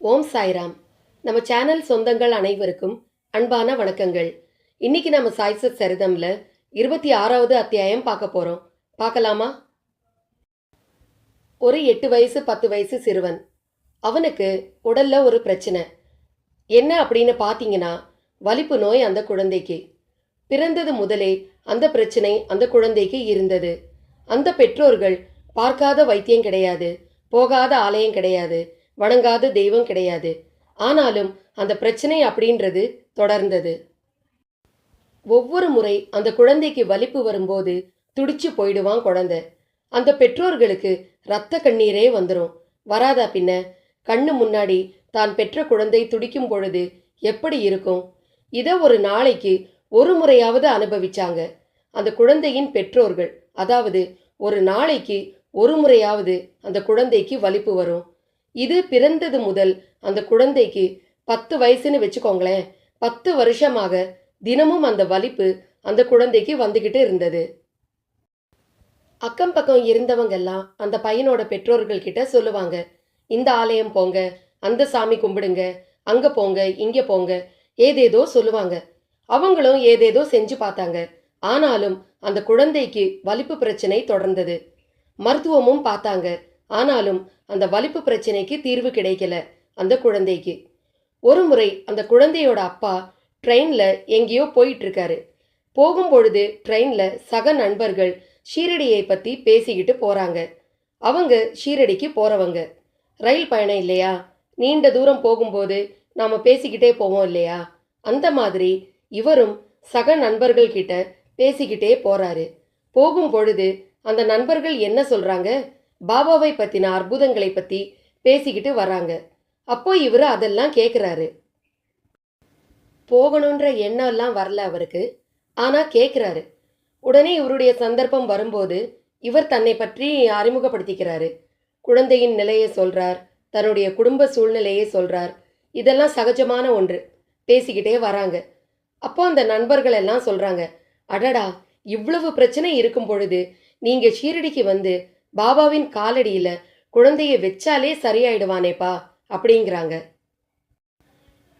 ஓம் சாய்ராம். நம்ம சேனல் சொந்தங்கள் அனைவருக்கும் அன்பான வணக்கங்கள். இன்னைக்கு நம்ம சாய்சத் சரிதம்ல இருபத்தி ஆறாவது அத்தியாயம் பார்க்க போறோம். பார்க்கலாமா? ஒரு எட்டு வயசு பத்து வயசு சிறுவன். அவனுக்கு உடல்ல ஒரு பிரச்சனை. என்ன அப்படின்னு பார்த்தீங்கன்னா வலிப்பு நோய் அந்த குழந்தைக்கு. பிறந்தது முதலே அந்த பிரச்சனை அந்த குழந்தைக்கு இருந்தது. அந்த பெற்றோர்கள் பார்க்காத வைத்தியம் கிடையாது போகாத ஆலயம் கிடையாது. வணங்காத தெய்வம் கிடையாது. ஆனாலும் அந்த பிரச்சனை அப்படின்றது தொடர்ந்தது. ஒவ்வொரு முறை அந்த குழந்தைக்கு வலிப்பு வரும்போது துடிச்சு போயிடுவான் குழந்தை. அந்த பெற்றோர்களுக்கு ரத்த கண்ணீரே வந்துடும் வராதா பின்ன? கண்ணு முன்னாடி தான் பெற்ற குழந்தை துடிக்கும் பொழுது எப்படி இருக்கும்? இதை ஒரு நாளைக்கு ஒரு முறையாவது அனுபவிச்சாங்க. அந்த குழந்தையின் பெற்றோர்கள் அதாவது ஒரு நாளைக்கு ஒரு முறையாவது அந்த குழந்தைக்கு வலிப்பு வரும். இது பிறந்தது முதல். அந்த குழந்தைக்கு பத்து வயசுன்னு வச்சுக்கோங்களேன். பத்து வருஷமாக தினமும் அந்த வலிப்பு அந்த குழந்தைக்கு வந்துக்கிட்டு இருந்தது. அக்கம் பக்கம் இருந்தவங்கெல்லாம் அந்த பையனோட பெற்றோர்கள் கிட்ட சொல்லுவாங்க இந்த ஆலயம் போங்க அந்த சாமி கும்பிடுங்க அங்க போங்க இங்க போங்க ஏதேதோ சொல்லுவாங்க. அவங்களும் ஏதேதோ செஞ்சு பார்த்தாங்க. ஆனாலும் அந்த குழந்தைக்கு வலிப்பு பிரச்சனை தொடர்ந்தது. மருத்துவமும் பார்த்தாங்க. ஆனாலும் அந்த வலிப்பு பிரச்சனைக்கு தீர்வு கிடைக்கல அந்த குழந்தைக்கு. ஒரு முறை அந்த குழந்தையோட அப்பா ட்ரெயினில் எங்கேயோ போயிட்டு இருக்காரு. போகும்பொழுது ட்ரெயினில் சக நண்பர்கள் ஷீரடியை பற்றி பேசிக்கிட்டு போகிறாங்க அவங்க ஷீரடிக்கு போகிறவங்க ரயில் பயணம் இல்லையா? நீண்ட தூரம் போகும்போது நாம் பேசிக்கிட்டே போவோம் இல்லையா? அந்த மாதிரி இவரும் சக நண்பர்கள் கிட்ட பேசிக்கிட்டே போகிறாரு போகும் பொழுது அந்த நண்பர்கள் என்ன சொல்கிறாங்க பாபாவை பற்றின அற்புதங்களை பற்றி பேசிக்கிட்டு வராங்க அப்போ இவர் அதெல்லாம் கேட்குறாரு போகணுன்ற எண்ணம் எல்லாம் வரல அவருக்கு. ஆனால் கேட்குறாரு உடனே இவருடைய சந்தர்ப்பம் வரும்போது இவர் தன்னை பற்றி அறிமுகப்படுத்திக்கிறாரு. குழந்தையின் நிலையை சொல்றார் தன்னுடைய குடும்ப சூழ்நிலையை சொல்றார். இதெல்லாம் சகஜமான ஒன்று. பேசிக்கிட்டே வராங்க. அப்போ அந்த நண்பர்கள் எல்லாம் சொல்றாங்க அடடா இவ்வளவு பிரச்சனை இருக்கும் பொழுது நீங்க ஷீரடிக்கு வந்து பாபாவின் காலடியில குழந்தைய வச்சாலே சரியாயிடுவானேப்பா அப்படிங்கிறாங்க.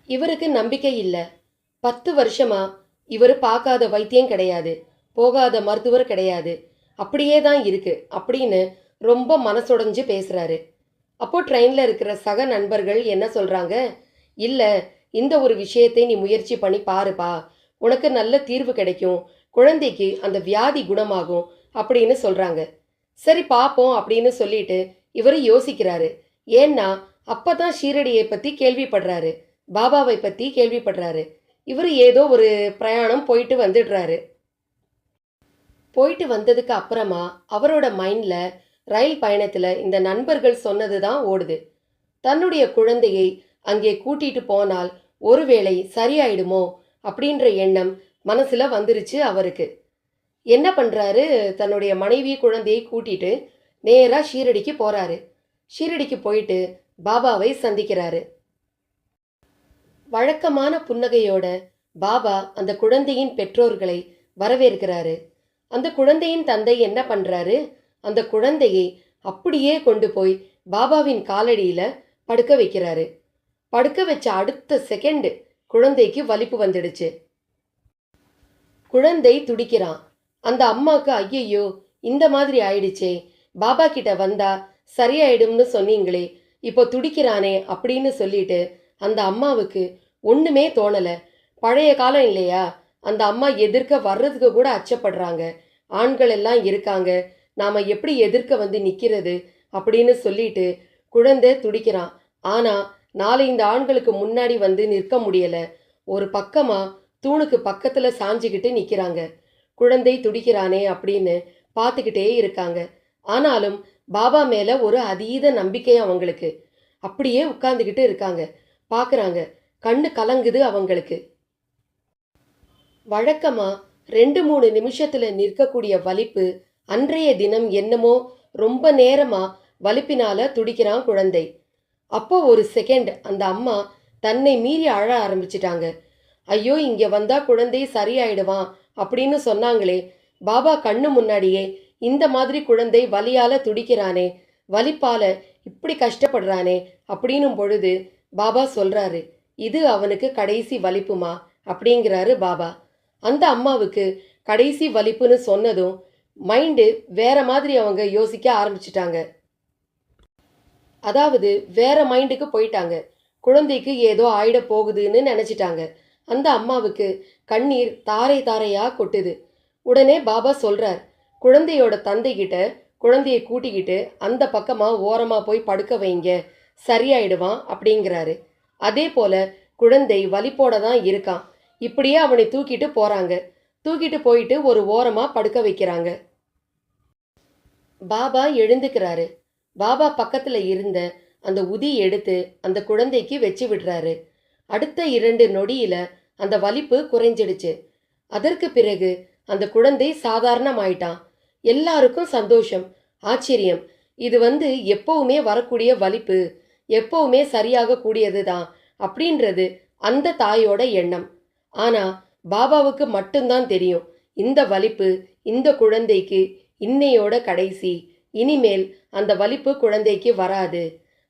இவருக்கு நம்பிக்கை இல்லை. பத்து வருஷமா இவர் பார்க்காத வைத்தியம் கிடையாது. போகாத மருத்துவர் கிடையாது. அப்படியே தான் இருக்கு அப்படின்னு ரொம்ப மனசுடைஞ்சு பேசுறாரு. அப்போ ட்ரெயின்ல இருக்கிற சக நண்பர்கள் என்ன சொல்றாங்க? இல்ல இந்த ஒரு விஷயத்தை நீ முயற்சி பண்ணி பாருப்பா. உனக்கு நல்ல தீர்வு கிடைக்கும். குழந்தைக்கு அந்த வியாதி குணமாகும் அப்படின்னு சொல்றாங்க. சரி பார்ப்போம் அப்படின்னு சொல்லிட்டு இவர் யோசிக்கிறாரு. ஏன்னா அப்பதான் ஷீரடியை பத்தி கேள்விப்படுறாரு. பாபாவை பத்தி கேள்விப்படுறாரு. இவர் ஏதோ ஒரு பிரயாணம் போயிட்டு வந்துடுறாரு. போயிட்டு வந்ததுக்கு அப்புறமா அவரோட மைண்ட்ல ரயில் பயணத்துல இந்த நண்பர்கள் சொன்னது தான் ஓடுது. தன்னுடைய குழந்தையை அங்கே கூட்டிட்டு போனால் ஒருவேளை சரியாயிடுமோ அப்படின்ற எண்ணம் மனசுல வந்துருச்சு அவருக்கு. என்ன பண்ணுறாரு தன்னுடைய மனைவி குழந்தையை கூட்டிட்டு நேராக ஷீரடிக்கு போகிறாரு ஷீரடிக்கு போயிட்டு பாபாவை சந்திக்கிறாரு. வழக்கமான புன்னகையோட பாபா அந்த குழந்தையின் பெற்றோர்களை வரவேற்கிறாரு. அந்த குழந்தையின் தந்தை என்ன பண்ணுறாரு அந்த குழந்தையை அப்படியே கொண்டு போய் பாபாவின் காலடியில் படுக்க வைக்கிறாரு. படுக்க வச்ச அடுத்த செகண்டு குழந்தைக்கு வலிப்பு வந்துடுச்சு. குழந்தை துடிக்கிறான். அந்த அம்மாவுக்கு ஐயையோ இந்த மாதிரி ஆயிடுச்சே. பாபா கிட்ட வந்தா சரியாயிடும்னு சொன்னீங்களே. இப்போ துடிக்கிறானே அப்படின்னு சொல்லிட்டு அந்த அம்மாவுக்கு ஒண்ணுமே தோணல. பழைய காலம் இல்லையா? அந்த அம்மா எதிர்க்க வர்றதுக்கு கூட அச்சப்படுறாங்க. ஆண்கள் எல்லாம் இருக்காங்க. நாம எப்படி எதிர்க்க வந்து நிக்கிறது? அப்படின்னு சொல்லிட்டு குழந்தை துடிக்கிறான் ஆனா நாலஞ்சு இந்த ஆண்களுக்கு முன்னாடி வந்து நிற்க முடியல. ஒரு பக்கமா தூணுக்கு பக்கத்துல சாஞ்சுக்கிட்டு நிக்கிறாங்க. குழந்தை துடிக்கிறானே அப்படின்னு பார்த்துக்கிட்டே இருக்காங்க. ஆனாலும் பாபா மேலே ஒரு அதீத நம்பிக்கை அவங்களுக்கு. அப்படியே உட்கார்ந்துக்கிட்டு இருக்காங்க. பார்க்குறாங்க. கண்ணு கலங்குது அவங்களுக்கு. வழக்கமாக ரெண்டு மூணு நிமிஷத்தில் நிற்கக்கூடிய வலிப்பு அன்றைய தினம் என்னமோ ரொம்ப நேரமாக வலிப்பினால துடிக்கிறான் குழந்தை. அப்போ ஒரு செகண்ட் அந்த அம்மா தன்னை மீறி அழ ஆரம்பிச்சிட்டாங்க. ஐயோ இங்கே வந்தா குழந்தை சரியாயிடுவான் அப்படின்னு சொன்னாங்களே. பாபா கண்ணு முன்னாடியே இந்த மாதிரி குழந்தை வலியால துடிக்கிறானே வலிப்பால இப்படி கஷ்டப்படுறானே அப்படின்னும் பொழுது பாபா சொல்றாரு இது அவனுக்கு கடைசி வலிப்புமா? அப்படிங்கிறாரு பாபா. அந்த அம்மாவுக்கு கடைசி வலிப்புன்னு சொன்னதும் மைண்டு வேற மாதிரி அவங்க யோசிக்க ஆரம்பிச்சிட்டாங்க. அதாவது வேற மைண்டுக்கு போயிட்டாங்க. குழந்தைக்கு ஏதோ ஆயிட போகுதுன்னு நினைச்சிட்டாங்க. அந்த அம்மாவுக்கு கண்ணீர் தாரை தாரையா கொட்டுது. உடனே பாபா சொல்றார் குழந்தையோட தந்தைகிட்ட குழந்தையை கூட்டிக்கிட்டு அந்த பக்கமா ஓரமா போய் படுக்க வைங்க சரியாயிடுவான் அப்படிங்கிறாரு. அதே போல குழந்தை வலிப்போட தான் இருக்கான். இப்படியே அவனை தூக்கிட்டு போறாங்க. தூக்கிட்டு போயிட்டு ஒரு ஓரமா படுக்க வைக்கிறாங்க. பாபா எழுந்துக்கிறாரு. பாபா பக்கத்துல இருந்த அந்த உதி எடுத்து அந்த குழந்தைக்கு வச்சு விடுறாரு. அடுத்த இரண்டு நொடியில அந்த வலிப்பு குறைஞ்சிடுச்சு. அதற்கு பிறகு அந்த குழந்தை சாதாரணமாயிட்டான் எல்லாருக்கும் சந்தோஷம் ஆச்சரியம். இது வந்து எப்பவுமே வரக்கூடிய வலிப்பு எப்பவுமே சரியாக கூடியது தான் அப்படின்றது அந்த தாயோட எண்ணம். ஆனா பாபாவுக்கு மட்டும்தான் தெரியும். இந்த வலிப்பு இந்த குழந்தைக்கு இன்னையோட கடைசி. இனிமேல் அந்த வலிப்பு குழந்தைக்கு வராது.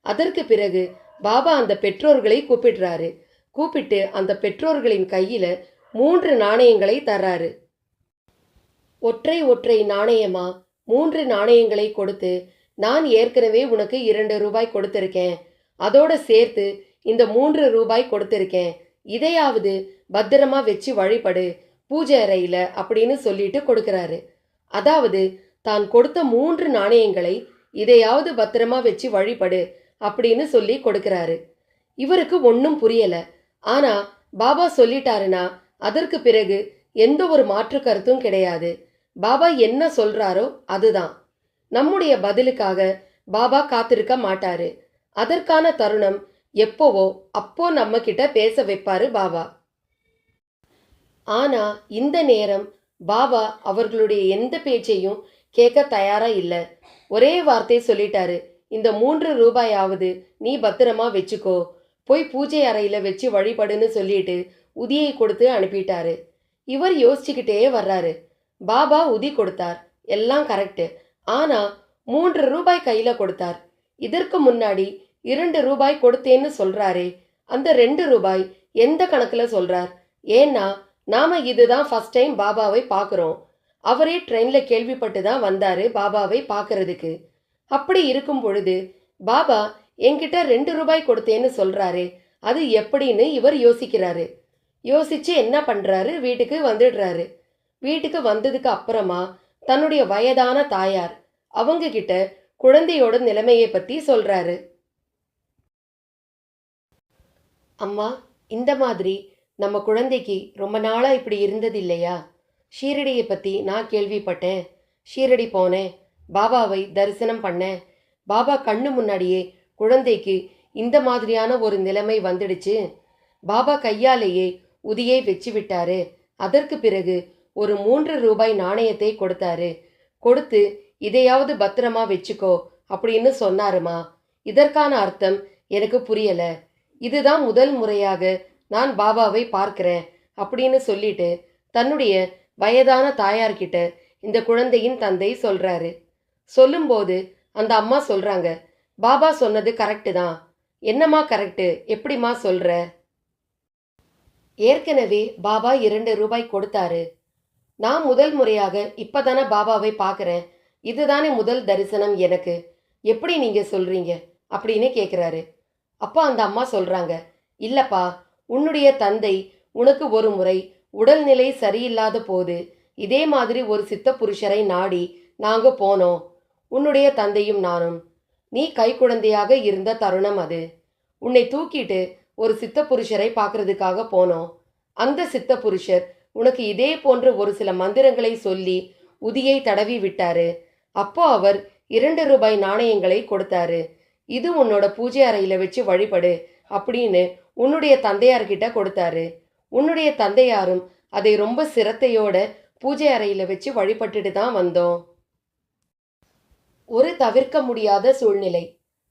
அதற்கு பிறகு பாபா அந்த பெற்றோர்களை கூப்பிடுறாரு. கூப்பிட்டு அந்த பெற்றோர்களின் கையில் மூன்று நாணயங்களை தர்றாரு. ஒற்றை ஒற்றை நாணயமா? மூன்று நாணயங்களை கொடுத்து நான் ஏற்கனவே உனக்கு இரண்டு ரூபாய் கொடுத்திருக்கேன். அதோட சேர்த்து இந்த மூன்று ரூபாய் கொடுத்திருக்கேன். இதையாவது பத்திரமா வச்சு வழிபடு பூஜை அறையில அப்படின்னு சொல்லிட்டு கொடுக்கறாரு. அதாவது தான் கொடுத்த மூன்று நாணயங்களை இதையாவது பத்திரமா வச்சு வழிபடு அப்படின்னு சொல்லி கொடுக்கறாரு. இவருக்கு ஒன்றும் புரியலை. ஆனா பாபா சொல்லிட்டாருன்னா அதற்கு பிறகு எந்த ஒரு மாற்று கருத்தும் கிடையாது. பாபா என்ன சொல்றாரோ அதுதான். நம்முடைய பதிலுக்காக பாபா காத்திருக்க மாட்டாரு. அதற்கான தருணம் எப்போவோ அப்போ நம்ம கிட்ட பேச வைப்பாரு பாபா. ஆனா இந்த நேரம் பாபா அவர்களுடைய எந்த பேச்சையும் கேட்க தயாரா இல்ல. ஒரே வார்த்தை சொல்லிட்டாரு இந்த மூன்று ரூபாயாவது நீ பத்திரமா வச்சுக்கோ. போய் பூஜை அறையில் வச்சு வழிபடுன்னு சொல்லிட்டு உதியை கொடுத்து அனுப்பிட்டாரு. இவர் யோசிச்சுக்கிட்டே வர்றாரு. பாபா உதி கொடுத்தார். எல்லாம் கரெக்டு ஆனா மூன்று ரூபாய் கையில கொடுத்தார். இதற்கு முன்னாடி இரண்டு ரூபாய் கொடுத்தேன்னு சொல்றாரே. அந்த ரெண்டு ரூபாய் எந்த கணக்குல சொல்றார்? ஏன்னா நாம இதுதான் ஃபர்ஸ்ட் டைம் பாபாவை பார்க்குறோம் அவரே ட்ரெயின்ல கேள்விப்பட்டு தான் வந்தாரு பாபாவை பார்க்கறதுக்கு அப்படி இருக்கும் பொழுது பாபா என்கிட்ட ரெண்டு ரூபாய் கொடுத்தேன்னு சொல்றாரு அது எப்படின்னு இவர் யோசிக்கிறாரு. யோசிச்சு என்ன பண்றாரு? வீட்டுக்கு வந்துடுறாரு. வீட்டுக்கு வந்ததுக்கு அப்புறமா தன்னுடைய வயதான தாயார் அவங்க கிட்ட குழந்தையோட நிலைமையை பத்தி சொல்றாரு. அம்மா இந்த மாதிரி நம்ம குழந்தைக்கு ரொம்ப நாளா இப்படி இருந்தது இல்லையா? ஷீரடியை பத்தி நான் கேள்விப்பட்டேன். ஷீரடி போனேன். பாபாவை தரிசனம் பண்ணேன். பாபா கண்ணு முன்னாடியே குழந்தைக்கு இந்த மாதிரியான ஒரு நிலைமை வந்துடுச்சு. பாபா கையாலேயே உதியை வச்சு விட்டாரு. அதற்கு பிறகு ஒரு மூன்று ரூபாய் நாணயத்தை கொடுத்தாரு. கொடுத்து இதையாவது பத்திரமா வச்சுக்கோ அப்படின்னு சொன்னாருமா. இதற்கான அர்த்தம் எனக்கு புரியல. இதுதான் முதல் முறையாக நான் பாபாவை பார்க்கிறேன் அப்படின்னு சொல்லிட்டு தன்னுடைய வயதான தாயார்கிட்ட இந்த குழந்தையின் தந்தை சொல்றாரு. சொல்லும்போது அந்த அம்மா சொல்றாங்க பாபா சொன்னது கரெக்டு தான். என்னம்மா கரெக்டு எப்படிம்மா சொல்ற? ஏற்கனவே பாபா இரண்டு ரூபாய் கொடுத்தாரு. நான் முதல் முறையாக இப்பதானே பாபாவை பார்க்குறேன். இதுதானே முதல் தரிசனம் எனக்கு. எப்படி நீங்க சொல்றீங்க? அப்படின்னு கேட்குறாரு அப்பா அந்த அம்மா சொல்றாங்க இல்லப்பா உன்னுடைய தந்தை உனக்கு ஒரு முறை உடல்நிலை சரியில்லாத போது இதே மாதிரி ஒரு சித்த புருஷரை நாடி நாங்க போனோம். உன்னுடைய தந்தையும் நானும். நீ கைக்குழந்தையாக இருந்த தருணம் அது. உன்னை தூக்கிட்டு ஒரு சித்த புருஷரை பார்க்கறதுக்காக போனோம். அந்த சித்த புருஷர் உனக்கு இதே போன்ற ஒரு சில மந்திரங்களை சொல்லி உதியை தடவி விட்டாரு. அப்போ அவர் இரண்டு ரூபாய் நாணயங்களை கொடுத்தாரு. இது உன்னோட பூஜை அறையில வச்சு வழிபடு அப்படின்னு உன்னுடைய தந்தையார்கிட்ட கொடுத்தாரு. உன்னுடைய தந்தையாரும் அதை ரொம்ப சிரத்தையோட பூஜை அறையில வச்சு வழிபட்டுட்டு தான் வந்தோம். ஒரு தவிர்க்க முடியாத சூழ்நிலை.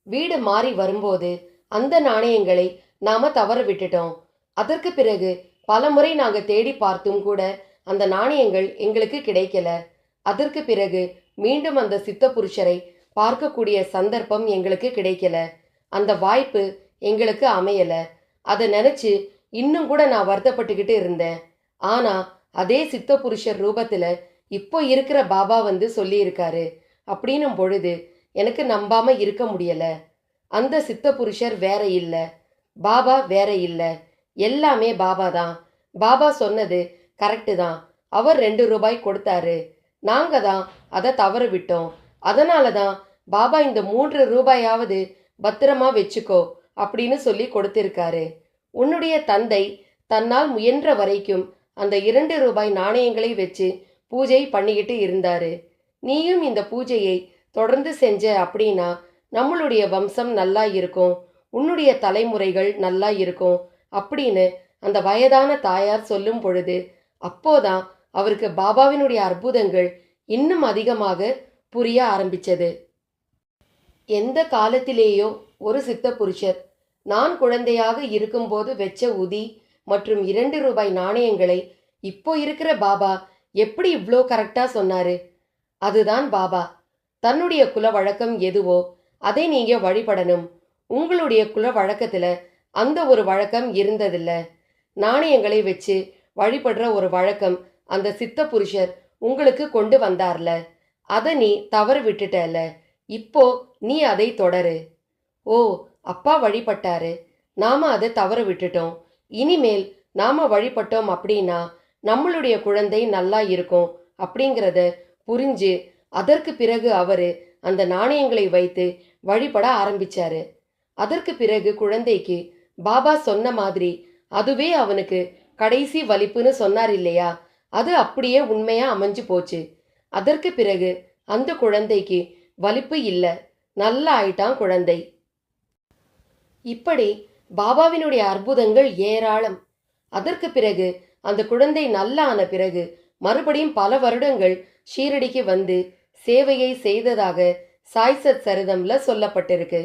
வீடு மாறி வரும்போது அந்த நாணயங்களை நாம தவற விட்டுட்டோம். அதற்கு பிறகு பலமுறை நாங்க தேடி பார்த்தும் கூட அந்த நாணயங்கள் எங்களுக்கு கிடைக்கல. அதற்கு பிறகு மீண்டும் அந்த சித்த புருஷரை பார்க்கக்கூடிய சந்தர்ப்பம் எங்களுக்கு கிடைக்கல. அந்த வாய்ப்பு எங்களுக்கு அமையலை. அதை நினச்சி இன்னும் கூட நான் வருத்தப்பட்டுக்கிட்டு இருந்தேன். ஆனால் அதே சித்த புருஷர் ரூபத்தில் இப்போ இருக்கிற பாபா வந்து சொல்லியிருக்காரு. அப்படின்னும் பொழுது எனக்கு நம்பாம இருக்க முடியல. அந்த சித்த புருஷர் வேற இல்லை. பாபா வேற இல்லை. எல்லாமே பாபா தான். பாபா சொன்னது கரெக்டு தான். அவர் ரெண்டு ரூபாய் கொடுத்தாரு. நாங்கள் தான் அதை தவற விட்டோம். அதனால தான் பாபா இந்த மூன்று ரூபாயாவது பத்திரமா வச்சுக்கோ அப்படின்னு சொல்லி கொடுத்திருக்காரு. உன்னுடைய தந்தை தன்னால் முயன்ற வரைக்கும் அந்த இரண்டு ரூபாய் நாணயங்களை வச்சு பூஜை பண்ணிக்கிட்டு இருந்தாரு. நீயும் இந்த பூஜையை தொடர்ந்து செஞ்ச அப்படின்னா நம்மளுடைய வம்சம் நல்லா இருக்கும் உன்னுடைய தலைமுறைகள் நல்லா இருக்கும் அப்படின்னு அந்த வயதான தாயார் சொல்லும் பொழுது அப்போதான் அவருக்கு பாபாவினுடைய அற்புதங்கள் இன்னும் அதிகமாக புரிய ஆரம்பிச்சது. எந்த காலத்திலேயோ ஒரு சித்த புருஷர் நான் குழந்தையாக இருக்கும்போது வெச்ச உதி மற்றும் இரண்டு ரூபாய் நாணயங்களை இப்போ இருக்கிற பாபா எப்படி இவ்வளோ கரெக்டாக சொன்னாரு? அதுதான் பாபா. தன்னுடைய குல வழக்கம் எதுவோ அதை நீங்க வழிபடணும். உங்களுடைய குல வழக்கத்துல அந்த ஒரு வழக்கம் இருந்ததில்ல. நாணயங்களை வச்சு வழிபடுற ஒரு வழக்கம் அந்த சித்த புருஷர் உங்களுக்கு கொண்டு வந்தார்ல. அதை நீ தவறு விட்டுட்டல இப்போ நீ அதை தொடரு. ஓ அப்பா வழிபட்டாரு. நாம அதை தவறு விட்டுட்டோம். இனிமேல் நாம வழிபட்டோம் அப்படின்னா நம்மளுடைய குழந்தை நல்லா இருக்கும் அப்படிங்கிறத புரிஞ்சு அதற்கு பிறகு அவரு அந்த நாணயங்களை வைத்து வழிபட ஆரம்பிச்சாரு. அதற்கு பிறகு குழந்தைக்கு பாபா சொன்ன மாதிரி அதுவே அவனுக்கு கடைசி வலிப்புன்னு சொன்னார் இல்லையா? அது அப்படியே உண்மையா அமைஞ்சு போச்சு. அதற்கு பிறகு அந்த குழந்தைக்கு வலிப்பு இல்லை. நல்லா ஆயிட்டான் குழந்தை. இப்படி பாபாவினுடைய அற்புதங்கள் ஏராளம். அதற்கு பிறகு அந்த குழந்தை நல்லா ஆன பிறகு மறுபடியும் பல வருடங்கள் ஷீரடிக்கு வந்து சேவையை செய்ததாக சாய்சத் சரிதம்ல சொல்லப்பட்டிருக்கு.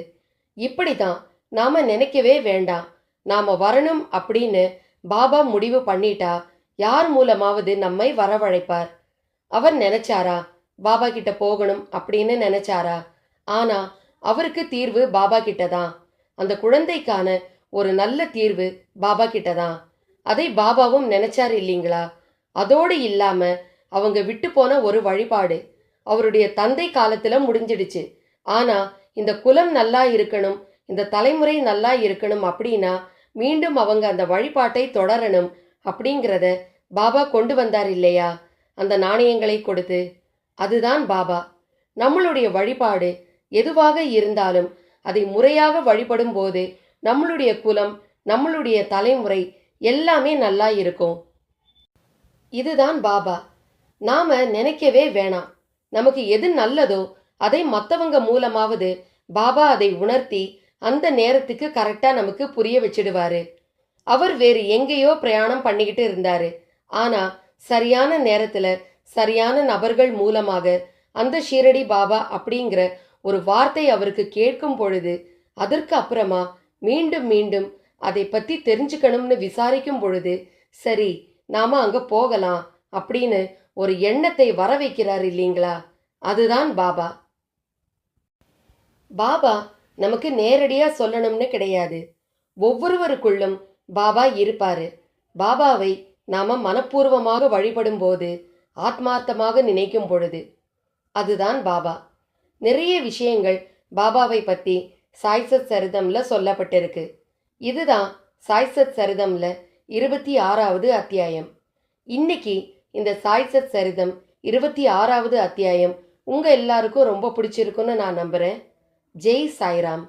இப்படிதான் நாம நினைக்கவே வேண்டாம். நாம வரணும் அப்படின்னு பாபா முடிவு பண்ணிட்டா யார் மூலமாவது நம்மை வரவழைப்பார். அவர் நினைச்சாரா? பாபா கிட்ட போகணும் அப்படின்னு நினைச்சாரா? ஆனா அவருக்கு தீர்வு பாபா கிட்ட தான் அந்த குழந்தைக்கான ஒரு நல்ல தீர்வு பாபா கிட்ட தான் அதை பாபாவும் நினைச்சார் இல்லைங்களா? அதோடு இல்லாம அவங்க விட்டு போன ஒரு வழிபாடு. அவருடைய தந்தை காலத்துல முடிஞ்சிடுச்சு. ஆனா இந்த குலம் நல்லா இருக்கணும் இந்த தலைமுறை நல்லா இருக்கணும் அப்படின்னா மீண்டும் அவங்க அந்த வழிபாட்டை தொடரணும் அப்படிங்கிறத பாபா கொண்டு வந்தார் இல்லையா? அந்த நாணயங்களை கொடுத்து. அதுதான் பாபா. நம்மளுடைய வழிபாடு எதுவாக இருந்தாலும் அதை முறையாக வழிபடும் போது நம்மளுடைய குலம் நம்மளுடைய தலைமுறை எல்லாமே நல்லா இருக்கும். இதுதான் பாபா. நாம நினைக்கவே வேணாம். நமக்கு எது நல்லதோ அதை மற்றவங்க மூலமாவது பாபா அதை உணர்த்தி அந்த நேரத்துக்கு கரெக்டாக நமக்கு புரிய வச்சிடுவாரு. அவர் வேறு எங்கேயோ பிரயாணம் பண்ணிக்கிட்டு இருந்தாரு. ஆனா சரியான நேரத்துல சரியான நபர்கள் மூலமாக அந்த ஷீரடி பாபா அப்படிங்கிற ஒரு வார்த்தை அவருக்கு கேட்கும் பொழுது அதற்கு அப்புறமா மீண்டும் மீண்டும் அதை பத்தி தெரிஞ்சுக்கணும்னு விசாரிக்கும் பொழுது சரி நாம அங்க போகலாம் அப்படின்னு ஒரு எண்ணத்தை வர வைக்கிறார் இல்லைங்களா? அதுதான் பாபா. பாபா நமக்கு நேரடியா சொல்லணும்னு கிடையாது. ஒவ்வொருவருக்குள்ளும் பாபா இருப்பாரு. பாபாவை நாம மனப்பூர்வமாக வழிபடும் போது ஆத்மார்த்தமாக நினைக்கும் பொழுது. அதுதான் பாபா. நிறைய விஷயங்கள் பாபாவை பத்தி சாய்சத் சரிதம்ல சொல்லப்பட்டிருக்கு. இதுதான் சாய்சத் சரிதம்ல இருபத்தி ஆறாவது அத்தியாயம். இன்னைக்கு இந்த சாய்சத் சரிதம் இருபத்தி ஆறாவது அத்தியாயம் உங்கள் எல்லாருக்கும் ரொம்ப பிடிச்சிருக்குன்னு நான் நம்புகிறேன் ஜெய் சாய்ராம்.